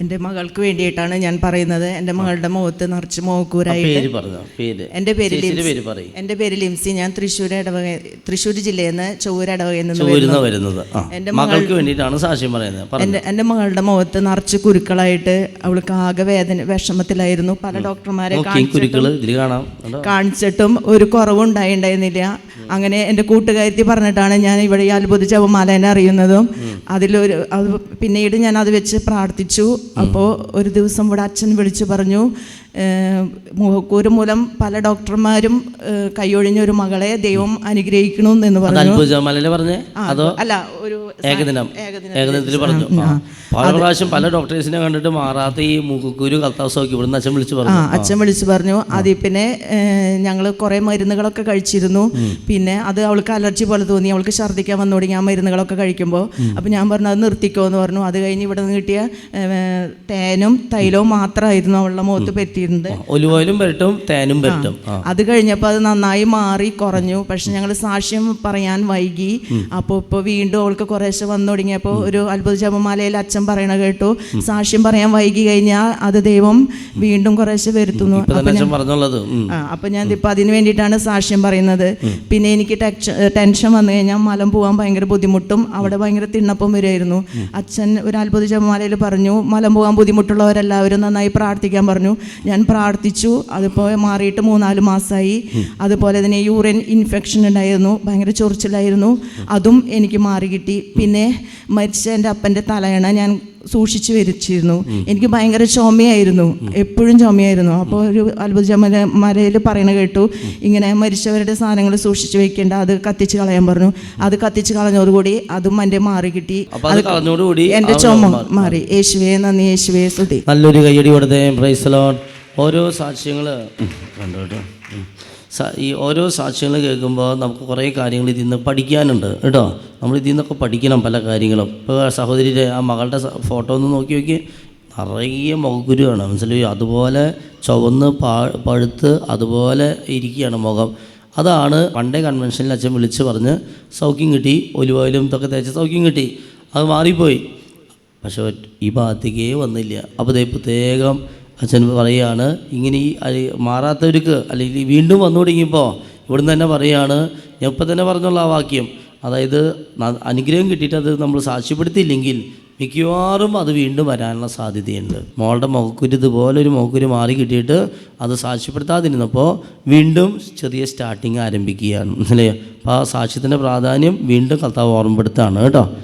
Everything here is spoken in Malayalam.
എന്റെ മകൾക്ക് വേണ്ടിയിട്ടാണ് ഞാൻ പറയുന്നത്. എന്റെ മകളുടെ മുഖത്ത് നിറച്ച് മോക്കൂരായിട്ട് പേര് പറഞ്ഞോ? പേര്. എന്റെ പേര് ലിംസി. പേര് പറയും. എന്റെ പേര് ലിംസി. ഞാൻ തൃശ്ശൂർ ഇടവക തൃശ്ശൂർ ജില്ലയിൽ നിന്ന് ചൊവ്വൂർ ഇടവകയിൽ നിന്ന് വരുന്നു. വരുന്നത്. എന്റെ മകൾക്ക് വേണ്ടിയിട്ടാണ് സാക്ഷ്യം പറയുന്നത്. എന്റെ എന്റെ എന്റെ മകളുടെ മുഖത്ത് നിറച്ച് കുരുക്കളായിട്ട് അവൾക്ക് ആകെ വേദന വിഷമത്തിലായിരുന്നു. പല ഡോക്ടർമാരെ കാണിച്ചിട്ടും ഒരു കുറവുണ്ടായിണ്ടായിരുന്നില്ല അങ്ങനെ എന്റെ കൂട്ടുകാരി പറഞ്ഞിട്ടാണ് ഞാൻ ഇവിടെ ഈ അത്ഭുത ജപമാലേനെ അറിയുന്നതും. അതിലൊരു അത് പിന്നീട് ഞാൻ അത് വെച്ച് പ്രാർത്ഥിച്ചു. അപ്പോൾ ഒരു ദിവസം ഇവിടെ അച്ഛൻ വിളിച്ചു പറഞ്ഞു മുഖക്കൂര് മൂലം പല ഡോക്ടർമാരും കൈയൊഴിഞ്ഞ ഒരു മകളെ ദൈവം അനുഗ്രഹിക്കണമെന്ന് പറഞ്ഞേ. അല്ല ഒരു ഏകദിനം. ഏകദിനത്തിൽ പറഞ്ഞു. പല പ്രാവശ്യം പല ഡോക്ടേഴ്സിനെ കണ്ടിട്ട് മാറാത്ത ഈ മുഖക്കുരു കത്താസമൊക്കെ ഇവിടുന്ന് അച്ഛൻ വിളിച്ച് പറഞ്ഞു. അച്ഛൻ വിളിച്ചു പറഞ്ഞു. അതിൽ പിന്നെ ഞങ്ങൾ കുറേ മരുന്നുകളൊക്കെ കഴിച്ചിരുന്നു. പിന്നെ അത് അവൾക്ക് അലർജി പോലെ തോന്നി. അവൾക്ക് ഛർദ്ദിക്കാൻ വന്നു തുടങ്ങി. ആ മരുന്നുകളൊക്കെ കഴിക്കുമ്പോൾ അപ്പം ഞാൻ പറഞ്ഞു അത് നിർത്തിക്കോ എന്ന് പറഞ്ഞു. അത് കഴിഞ്ഞ് ഇവിടെ നിന്ന് കിട്ടിയ തേനും തൈലവും മാത്രമായിരുന്നു അവളുടെ മുഖത്ത് പറ്റിയിരുന്നത്. ഒലിവോയിലും വരട്ടും തേനും വരട്ടും ആ. അത് കഴിഞ്ഞപ്പോൾ അത് നന്നായി മാറി കുറഞ്ഞു. പക്ഷെ ഞങ്ങൾ സാക്ഷ്യം പറയാൻ വൈകി. അപ്പോൾ ഇപ്പോൾ വീണ്ടും അവൾക്ക് കുറേശ്ശെ വന്നു തുടങ്ങിയപ്പോൾ ഒരു അത്ഭുത ജപമാലയിൽ അച്ഛൻ പറയണ കേട്ടു. സാക്ഷ്യം പറയാൻ വൈകി കഴിഞ്ഞാൽ അത് ദൈവം വീണ്ടും കുറേശ്ശെ വരുത്തുന്നു. അപ്പൊ. ഞാൻ ഇപ്പൊ അതിന് വേണ്ടിയിട്ടാണ് സാക്ഷ്യം പറയുന്നത്. പിന്നെ എനിക്ക് ടെൻഷൻ വന്നു കഴിഞ്ഞാൽ മലം പോകാൻ ഭയങ്കര ബുദ്ധിമുട്ടും അവിടെ ഭയങ്കര തിണ്ണപ്പം വരുമായിരുന്നു അച്ഛൻ ഒരു അത്ഭുത ജപമാലയിൽ പറഞ്ഞു മലം പോകാൻ ബുദ്ധിമുട്ടുള്ളവരെല്ലാവരും നന്നായി പ്രാർത്ഥിക്കാൻ പറഞ്ഞു. ഞാൻ പ്രാർത്ഥിച്ചു അതിപ്പോൾ മാറിയിട്ട് മൂന്നാൽ മാസമായി അതുപോലെ തന്നെ യൂറിൻ ഇൻഫെക്ഷൻ ഉണ്ടായിരുന്നു ഭയങ്കര ചൊറിച്ചിലായിരുന്നു. അതും എനിക്ക് മാറി കിട്ടി. പിന്നെ മരിച്ച എന്റെ അപ്പന്റെ തലയണ ഞാൻ സൂക്ഷിച്ചു വരച്ചിരുന്നു. എനിക്ക് ഭയങ്കര ചുമയായിരുന്നു. എപ്പോഴും ചുമയായിരുന്നു. അപ്പോൾ ഒരു അത്ഭുത മരയിൽ മലയിൽ പറയണ കേട്ടു ഇങ്ങനെ മരിച്ചവരുടെ സാധനങ്ങൾ സൂക്ഷിച്ചു വെക്കേണ്ട. അത് കത്തിച്ച് കളയാൻ പറഞ്ഞു. അത് കത്തിച്ച് കളഞ്ഞതോടുകൂടി അതും എന്റെ മാറി കിട്ടി. അത് കളഞ്ഞോടുകൂടി എന്റെ ചുമ മാറി. യേശുവേ നന്ദി. യേശുവേ സ്തുതി. നല്ലൊരു കൈയടി കൊടുത്തേ. പ്രൈസ് ഓരോ സാക്ഷ്യങ്ങൾ കണ്ടു കേട്ടോ? ഈ ഓരോ സാക്ഷ്യങ്ങൾ കേൾക്കുമ്പോൾ നമുക്ക് കുറേ കാര്യങ്ങൾ ഇതിൽ നിന്ന് പഠിക്കാനുണ്ട്. കേട്ടോ? നമ്മൾ ഇതിൽ നിന്നൊക്കെ പഠിക്കണം പല കാര്യങ്ങളും. ഇപ്പോൾ സഹോദരിയുടെ ആ മകളുടെ ഫോട്ടോ ഒന്ന് നോക്കി നോക്കി. നിറയെ മുഖക്കുരുവാണ് മനസ്സിലായി? അതുപോലെ ചുവന്ന് പാ പഴുത്ത് അതുപോലെ ഇരിക്കുകയാണ് മുഖം. അതാണ് പണ്ടേ കൺവെൻഷനിൽ അച്ഛൻ വിളിച്ച് പറഞ്ഞ് സൗഖ്യം കിട്ടി ഒലിവോയിലും ഇതൊക്കെ തേച്ച് സൗഖ്യം കിട്ടി. അത് മാറിപ്പോയി. പക്ഷേ ഈ ഭാഗത്തേക്കേ വന്നില്ല. അപ്പോൾ പ്രത്യേകം അച്ഛൻ പറയുകയാണ് ഇങ്ങനെ ഈ മാറാത്തവർക്ക് അല്ലെങ്കിൽ വീണ്ടും വന്നു തുടങ്ങിയപ്പോൾ ഇവിടുന്ന് തന്നെ പറയുകയാണ് ഞാൻ ഇപ്പം തന്നെ പറഞ്ഞുള്ള ആ വാക്യം. അതായത് അനുഗ്രഹം കിട്ടിയിട്ട് അത് നമ്മൾ സാക്ഷ്യപ്പെടുത്തിയില്ലെങ്കിൽ മിക്കവാറും അത് വീണ്ടും വരാനുള്ള സാധ്യതയുണ്ട്. മോളുടെ മുഖക്കുരു ഇതുപോലെ ഒരു മുഖക്കുരു മാറി കിട്ടിയിട്ട് അത് സാക്ഷ്യപ്പെടുത്താതിരുന്നപ്പോൾ വീണ്ടും ചെറിയ സ്റ്റാർട്ടിങ് ആരംഭിക്കുകയാണ്. അല്ലേ? അപ്പോൾ ആ സാക്ഷ്യത്തിന്റെ പ്രാധാന്യം വീണ്ടും കർത്താവ് ഓർമ്മപ്പെടുത്താണ് കേട്ടോ.